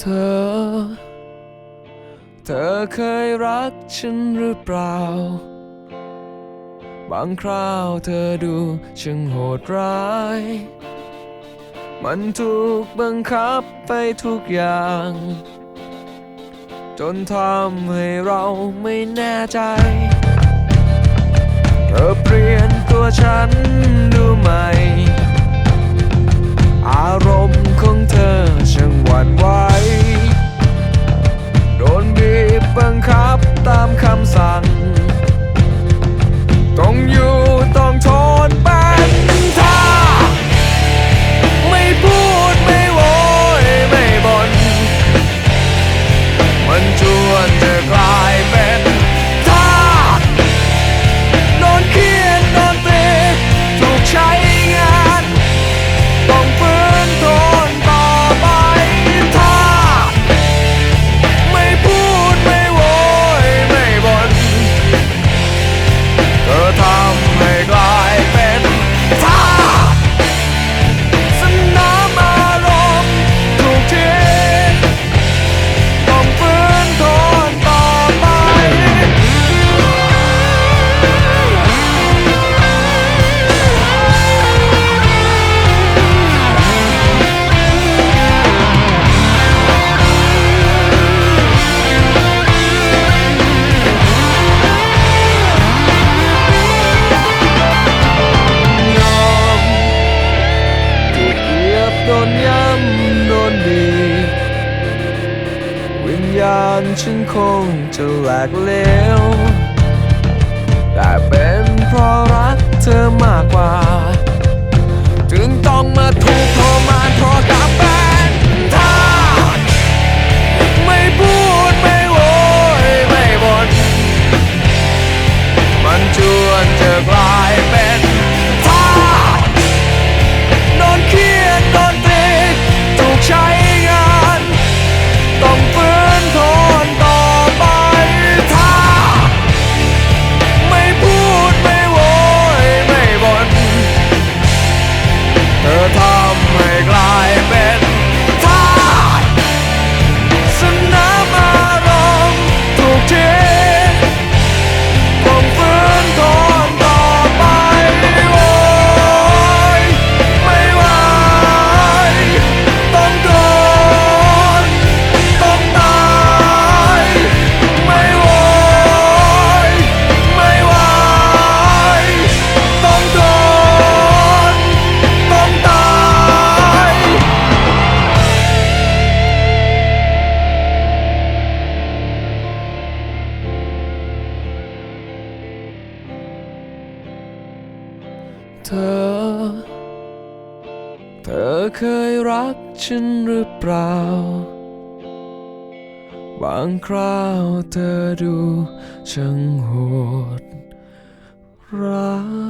เธอ เธอเคยรักฉันหรือเปล่า บางคราวเธอดูช่างโหดร้าย มันถูกบังคับไปทุกอย่าง จนทำให้เราไม่แน่ใจ เธอเปลี่ยนตัวฉันดูไหม คับตามคำสั่ง ต้องอยู่ต้องทนเป็นท่าไม่พูดไม่โวยไม่บน่นมันชวนจะกล นย้ำโดนบีบวิญญาณฉันคงจะแหลกเหลวแต่เป็นเพราะรักเธอมากกว่า เธอ เธอเคยรักฉันหรือเปล่า บางคราวเธอดูช่างโหดร้าย